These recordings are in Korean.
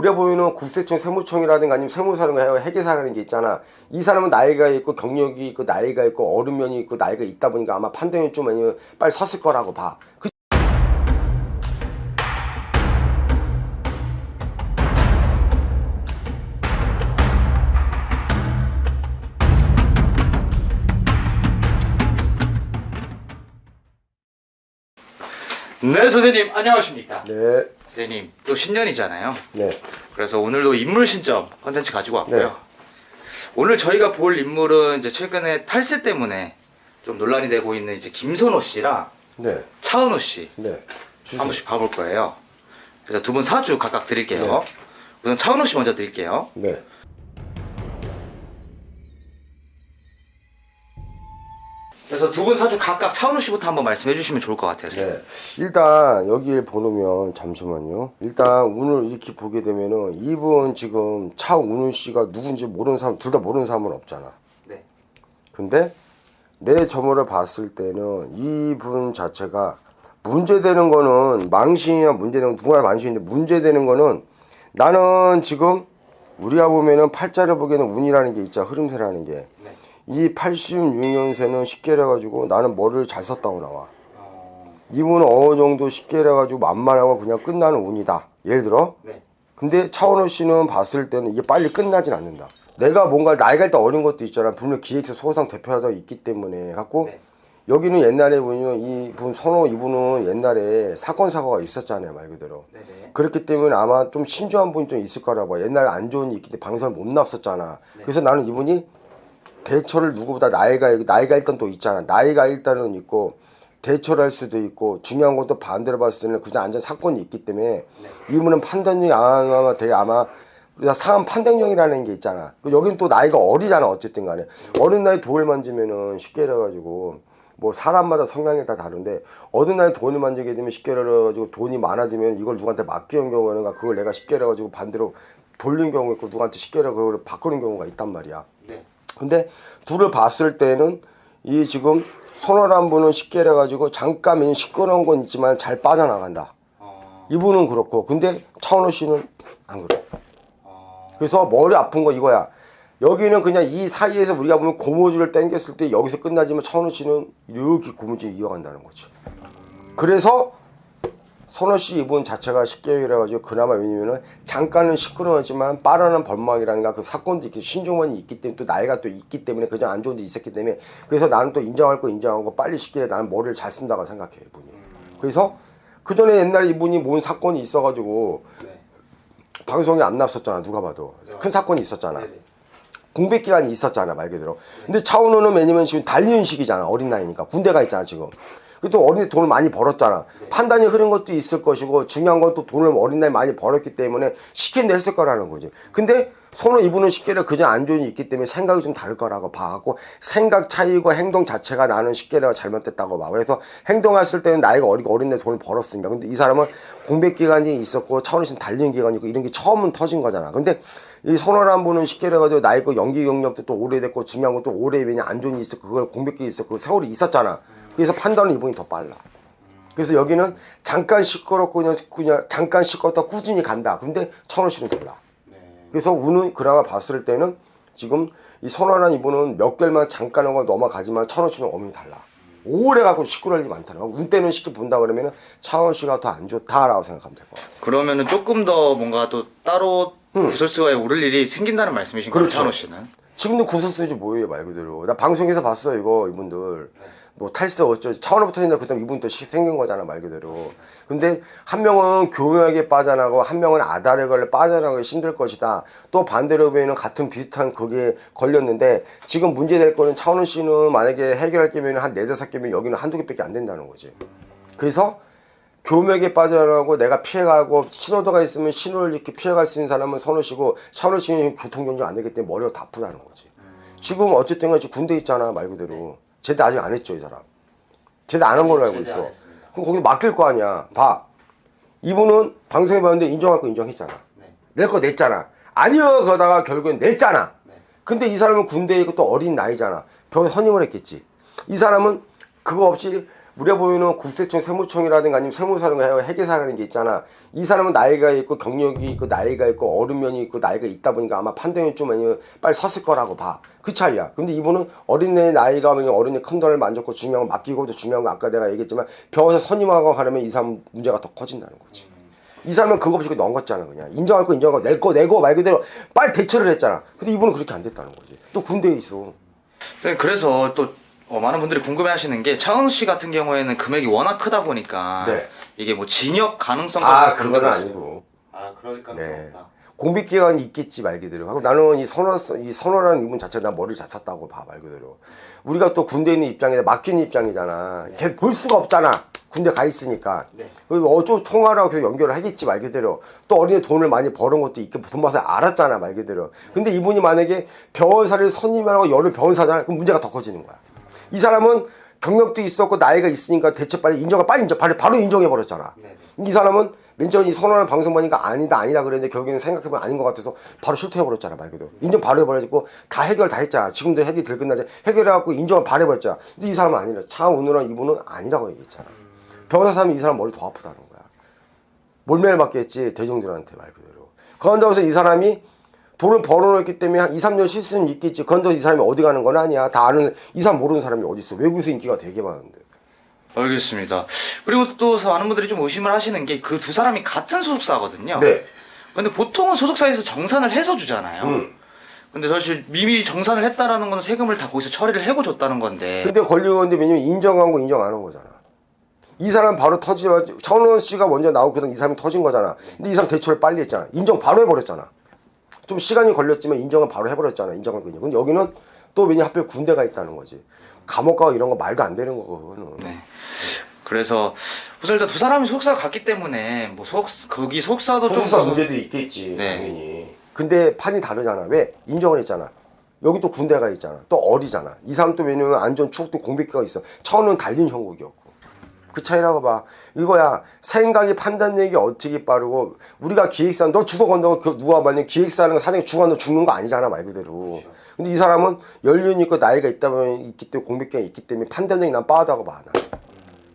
우리가 보면은 국세청 세무청이라든가 아니면 세무사라든가 회계사라는 게 있잖아. 이 사람은 나이가 있고 경력이 있고 나이가 있고 어른면이 있고 나이가 있다 보니까 아마 판단이 좀 아니면 빨리 섰을 거라고 봐. 그 네 선생님 안녕하십니까 네, 선생님 또 신년이잖아요 네, 그래서 오늘도 인물 신점 컨텐츠 가지고 왔고요 네. 오늘 저희가 볼 인물은 이제 최근에 탈세 때문에 좀 논란이 되고 있는 이제 김선호 씨랑 네, 차은호 씨 네. 한. 번씩 봐볼 거예요 그래서 두 분 사주 각각 드릴게요 네. 우선 차은호 씨 먼저 드릴게요 네. 그래서 두 분 사주 각각 차은호 씨부터 한번 말씀해 주시면 좋을 것 같아요. 네. 일단 여기를 보면 잠시만요. 일단 오늘 이렇게 보게 되면은 이분 지금 차운우 씨가 누군지 모르는 사람 둘 다 모르는 사람은 없잖아. 네. 근데 내 점호를 봤을 때는 이분 자체가 문제되는 거는 망신이나 문제되는 누구나 망신인데 문제되는 거는 나는 지금 우리가 보면은 팔자를 보기에는 운이라는 게 있잖아 흐름세라는 게. 네. 이 86년생은 쉽게 해가지고 나는 머리를 잘 썼다고 나와. 어, 이분은 어느 정도 쉽게 해가지고 만만하고 그냥 끝나는 운이다. 예를 들어. 네. 근데 차원호 씨는 봤을 때는 이게 빨리 끝나진 않는다. 내가 뭔가 나이가 일단 어린 것도 있잖아. 분명 기획사 소상 대표하다 있기 때문에 갖고 네. 여기는 옛날에 보면 이분 선호 이분은 옛날에 사건 사고가 있었잖아요 말 그대로. 네네. 그렇기 때문에 아마 좀 신중한 분이 좀 있을 거라고 봐. 옛날에 안 좋은 일이 있기 때문에 방송을 못 났었잖아. 네. 그래서 나는 이분이 대처를 누구보다 나이가 나이가 일단 또 있잖아. 나이가 일단은 있고 대처를 할 수도 있고 중요한 것도 반대로 봤을 때는 그냥 안전 사건이 있기 때문에 네. 이분은 판단력이 아마 되게 아마 우리가 사람 판단력이라는 게 있잖아. 그 여긴 또 나이가 어리잖아 어쨌든 간에 어린 나이 돌 만지면은 쉽게 해가지고 뭐 사람마다 성향이 다 다른데 어느 날 돈을 만지게 되면 쉽게 해가지고 돈이 많아지면 이걸 누구한테 맡기는 경우는 그걸 내가 쉽게 해가지고 반대로 돌리는 경우가 있고 누구한테 쉽게 그걸 바꾸는 경우가 있단 말이야. 네. 근데 둘을 봤을 때는 이 지금 손월한 분은 쉽게 해가지고 잠깐 시끄러운 건 있지만 잘 빠져나간다. 어, 이분은 그렇고 근데 차은호 씨는 안 그래. 어, 그래서 머리 아픈 거 이거야. 여기는 그냥 이 사이에서 우리가 보면 고무줄을 당겼을 때 여기서 끝나지만 차은호 씨는 이렇게 고무줄 이어간다는 거지. 그래서 씨 이분 자체가 쉽게 그래가지고 그나마 왜냐면은 잠깐은 시끄러웠지만 빠르는 벌망이라든가 그 사건도 있기 신중원이 있기 때문에 또 나이가 또 있기 때문에 그저 안 좋은 데 있었기 때문에 그래서 나는 또 인정할 거 인정하고 빨리 쉽게 나는 머리를 잘 쓴다고 생각해 이분이. 그래서 그 전에 옛날에 이분이 뭔 사건이 있어가지고 네. 방송에 안 나왔었잖아 누가 봐도 큰 사건이 있었잖아. 네네. 공백 기간이 있었잖아 말 그대로. 근데 차은우는 왜냐면 지금 달리는 시기잖아 어린 나이니까 군대가 있잖아 지금. 그또 어린 애 돈을 많이 벌었잖아. 판단이 흐른 것도 있을 것이고 중요한 건 또 돈을 어린 나이 많이 벌었기 때문에 쉽게 냈을 거라는 거지. 근데 손을 이분은 쉽게를 그냥 안 좋은 일 있기 때문에 생각이 좀 다를 거라고 봐갖고 생각 차이고 행동 자체가 나는 쉽게가 잘못됐다고 봐. 그래서 행동했을 때는 나이가 어리고 어린 애 돈을 벌었으니까. 근데 이 사람은 공백 기간이 있었고 차원이 신 달리는 기간이 있고 이런 게 처음은 터진 거잖아. 근데 이 선호란 분은 쉽게 해가지고 나이 고 연기 경력도 또 오래됐고 중요한 것도 오래 왜냐 안 좋은 일이 있었고 그걸 공백기 있었고 세월이 있었잖아. 그래서 판단은 이분이 더 빨라. 그래서 여기는 잠깐 시끄럽고 그냥, 그냥 잠깐 시끄럽다 꾸준히 간다. 근데 천원 씨는 달라. 네. 그래서 운은 그나마 봤을 때는 지금 이 선호란 이분은 몇 개월만 잠깐 하고 넘어가지만 천원 씨는 엄연히 달라. 오래 갖고 시끄러울 일이 많다는 거야. 운 때는 쉽게 본다 그러면은 차원 씨가 더 안 좋다라고 생각하면 될 것 같아. 그러면은 조금 더 뭔가 또 따로 구설수에 오를 일이 생긴다는 말씀이신 거죠, 그렇죠. 씨는? 지금도 구설수지 뭐예요 말 그대로. 나 방송에서 봤어 이거 이분들. 뭐 탈세 어쩌 차원부터 했는데 그다음 이분 또 시- 생긴 거잖아 말 그대로. 근데 한 명은 교묘하게 빠져나가고 한 명은 아다리 걸려 빠져나가기 힘들 것이다. 또 반대로 보면 같은 비슷한 그게 걸렸는데 지금 문제될 거는 차원 씨는 만약에 해결할 게면 한 네다섯 개면 여기는 한두 개밖에 안 된다는 거지. 그래서 교맥에 빠져나가고 내가 피해가고 신호도가 있으면 신호를 이렇게 피해갈 수 있는 사람은 선호 씨고 선호 씨는 교통경쟁 안 되기 때문에 머리가 다 아프다는 거지. 지금 어쨌든 간에 군대 있잖아 말 그대로. 제대 아직 안 했죠 이 사람. 제대 안 한 걸로 알고 있어. 그럼 거기 맡길 거 아니야. 봐. 이분은 방송에 봤는데 인정할 거 인정했잖아. 네. 낼거 냈잖아. 아니요 그러다가 결국엔 냈잖아. 네. 근데 이 사람은 군대에 있고 또 어린 나이잖아. 병에 선임을 했겠지. 이 사람은 그거 없이 우리가 보면은 국세청 세무청이라든가 아니면 세무사라든가 회계사라는 게 있잖아. 이 사람은 나이가 있고 경력이 있고 나이가 있고 어른면이 있고 나이가 있다 보니까 아마 판단이 좀 아니면 빨리 섰을 거라고 봐. 그 차이야. 근데 이분은 어린애 나이가 면 어린애 큰 돈을 만졌고 중요한 거 맡기고도 중요한 거 아까 내가 얘기했지만 병원에서 선임하고 가려면 이 사람 문제가 더 커진다는 거지. 이 사람은 그거 없이 넘겼잖아 그냥 인정할 거 인정하고 낼 거 내고 말 그대로 빨리 대처를 했잖아 근데 이분은 그렇게 안 됐다는 거지 또 군대에 있어 네, 그래서 또 어, 많은 분들이 궁금해하시는 게 차은우 씨 같은 경우에는 금액이 워낙 크다 보니까 네. 이게 뭐 징역 가능성 아 같은 그건 그런 아니고. 아 가능성 네. 공비 기간이 있겠지 말 그대로. 하고 나는 이 선호 이 선호라는 이분 자체가 나 머리를 잘 썼다고 봐 말 그대로. 우리가 또 군대에 있는 입장이다. 맡기는 입장이잖아. 걔볼 수가 없잖아. 군대 가 있으니까. 네. 그리고 어쩌 통화라고 계속 연결을 하겠지 말 그대로. 또 어린애 돈을 많이 버는 것도 있게 돈 맛을 알았잖아 말 그대로. 근데 이분이 만약에 병원사를 선임하고 열을 병원사잖아. 그럼 문제가 더 커지는 거야 이 사람은 경력도 있었고 나이가 있으니까 대처 빨리 인정을 빨리 인정 바로, 바로 인정해 버렸잖아. 네. 이 사람은 맨 처음에 이 선언하는 방송 보니까 아니다 아니다 그랬는데 결국에는 생각해보면 아닌 것 같아서 바로 실토해 버렸잖아 말 그대로. 인정 바로 해버려지고 다 해결 다 했잖아. 지금도 해결이 덜 끝나지 해결해갖고 인정을 바로 해버렸잖아. 근데 이 사람은 아니라 차은우랑 이분은 아니라고 얘기했잖아. 병원사 사람이 이 사람 머리 더 아프다는 거야. 몰매를 맞겠지 대중들한테 말 그대로. 그런다고 해서 이 사람이 돈을 벌어놓기 때문에 한 2, 3년 쉴 수는 있겠지 해서 이 사람이 어디 가는 건 아니야 다 아는 이 사람 모르는 사람이 어디 있어 외국에서 인기가 되게 많은데 알겠습니다. 그리고 또 많은 분들이 좀 의심을 하시는 게 그 두 사람이 같은 소속사거든요. 네 근데 보통은 소속사에서 정산을 해서 주잖아요. 음. 근데 사실 미미 정산을 했다라는 건 세금을 다 거기서 처리를 해고 줬다는 건데. 근데 걸리고 있는데 왜냐면 인정한 거 인정 안 한 거잖아. 이 사람 바로 터지면 천원 씨가 먼저 나오고 그다음 이 사람이 터진 거잖아. 근데 이 사람 대처를 빨리 했잖아. 인정 바로 해버렸잖아. 좀 시간이 걸렸지만 인정은 바로 해버렸잖아. 인정을 그냥. 근데 여기는 또 왜냐 하필 군대가 있다는 거지. 감옥 가고 이런 거 말도 안 되는 거고 그거는. 네. 그래서 우선 일단 두 사람이 소속사가 같기 때문에 뭐 소속 거기 소속사도 좀 소속사 문제도 있겠지 네. 당연히. 근데 판이 다르잖아. 왜? 인정을 했잖아. 여기 또 군대가 있잖아. 또 어리잖아. 이 사람 또 왜냐면 안전 추억도 공백기가 있어. 처음은 달린 형국이었고. 그 차이라고 봐. 이거야. 생각이 판단력이 어떻게 빠르고 우리가 기획사 너 죽어 건다고 그 누가 만약 기획사는 사장이 죽어 너 죽는 거 아니잖아 말 그대로. 근데 이 사람은 연륜이 있고 나이가 있다 보면 있기 때문에 공백기가 있기 때문에 판단력이 난 빠하다고 봐. 나.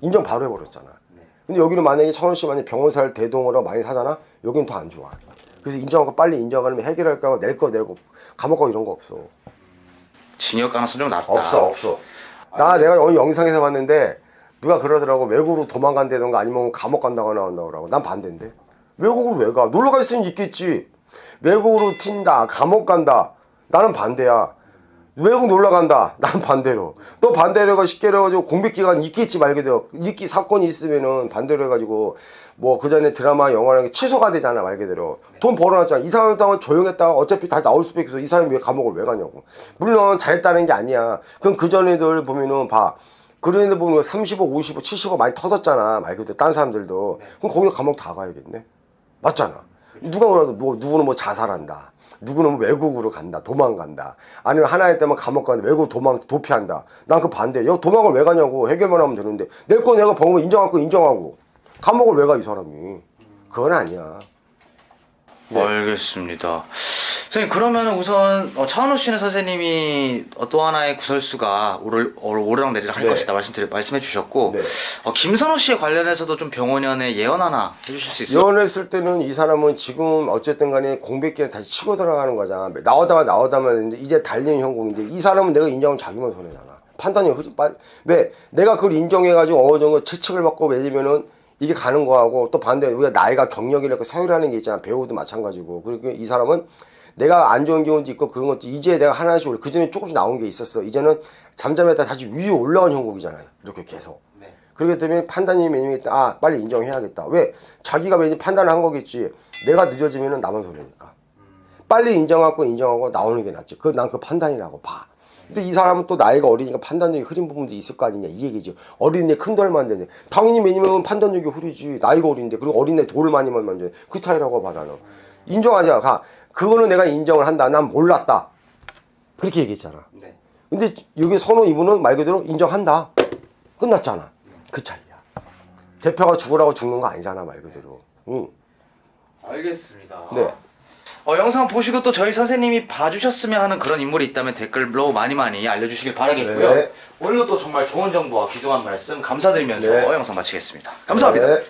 인정 바로 해버렸잖아. 근데 여기는 만약에 천원 씨 만약 병원사를 대동으로 많이 사잖아. 여기는 더 안 좋아. 그래서 인정하고 빨리 인정하면 해결할 거고 낼거 내고 감옥 가고 이런 거 없어. 징역 가능성 좀 낮다. 없어 없어. 나 내가 오늘 영상에서 봤는데 누가 그러더라고. 외국으로 도망간다던가 아니면 감옥 간다거나 나온다고. 난 반대인데. 외국으로 왜 가? 놀러 갈 수는 있겠지. 외국으로 튄다. 감옥 간다. 나는 반대야. 외국 놀러 간다. 나는 반대로. 또 반대로 해가 쉽게 해가지고 공백 기간 있겠지 말게돼요. 있기 사건이 있으면은 반대로 해가지고 뭐 그 전에 드라마 영화라는 게 취소가 되잖아 말 그대로. 돈 벌어놨잖아. 이 사람 동안 조용했다가 어차피 다시 나올 수밖에 없어. 이 사람이 왜 감옥을 왜 가냐고. 물론 잘했다는 게 아니야. 그럼 그 전에들 보면은 봐 애들 보면 30억 50억 70억 많이 터졌잖아. 말 그대로 딴 사람들도. 그럼 거기서 감옥 다 가야겠네? 맞잖아. 누가 그래도 누, 누구는 뭐 자살한다. 누구는 뭐 외국으로 간다. 도망간다. 아니면 하나의 때만 감옥 가는데 외국 도망 도피한다. 난 그 반대. 야 도망을 왜 가냐고 해결만 하면 되는데. 내 거 내가 벌면 인정할 거 인정하고. 감옥을 왜 가 이 사람이? 그건 아니야. 네. 알겠습니다. 선생님 그러면 우선 어, 차은우 씨는 선생님이 어, 또 하나의 구설수가 오를, 어, 오르락 내리락 할 네. 것이다 말씀드려 말씀해 주셨고 네. 어, 김선호 씨에 관련해서도 좀 병원연의 예언 하나 해주실 수 있어요? 예언했을 때는 이 사람은 지금 어쨌든 간에 공백기에 다시 치고 들어가는 거잖아. 나오다만 나오다만 이제 이제 달리는 형국인데 이 사람은 내가 인정하면 자기만 손해잖아. 판단이 흐지 빠- 왜 내가 그걸 인정해가지고 어느 정도 채찍을 받고 매지면은 이게 가는 거하고 또 반대 우리가 나이가 경력이라고 서열하는 게 있잖아. 배우도 마찬가지고 그리고 이 사람은 내가 안 좋은 경우도 있고 그런 것도 이제 내가 하나씩 올- 그전에 조금씩 나온 게 있었어. 이제는 잠잠했다 다시 위에 올라온 형국이잖아요. 이렇게 계속. 네. 그렇기 때문에 판단이 매니까 아 빨리 인정해야겠다. 왜? 자기가 매니 판단을 한 거겠지. 내가 늦어지면은 나만 손해니까. 빨리 인정하고 인정하고 나오는 게 낫지. 그 난 그 판단이라고 봐. 근데 이 사람은 또 나이가 어리니까 판단력이 흐린 부분도 있을 거 아니냐. 이 얘기지. 어린애 큰돌 만드네. 당연히 매니면 판단력이 흐리지. 나이가 어린데 그리고 어린애 돌을 많이 만드네. 그 차이라고 봐 나는 인정하자 가 그거는 내가 인정을 한다 난 몰랐다 그렇게 얘기했잖아 네. 근데 여기 선호 이분은 말 그대로 인정한다. 끝났잖아. 그 차이야. 대표가 죽으라고 죽는 거 아니잖아 말 그대로. 응. 알겠습니다. 네. 어, 영상 보시고 또 저희 선생님이 봐주셨으면 하는 그런 인물이 있다면 댓글로 많이 많이 알려주시길 바라겠고요. 네. 오늘도 또 정말 좋은 정보와 귀중한 말씀 감사드리면서 네. 영상 마치겠습니다. 감사합니다. 네.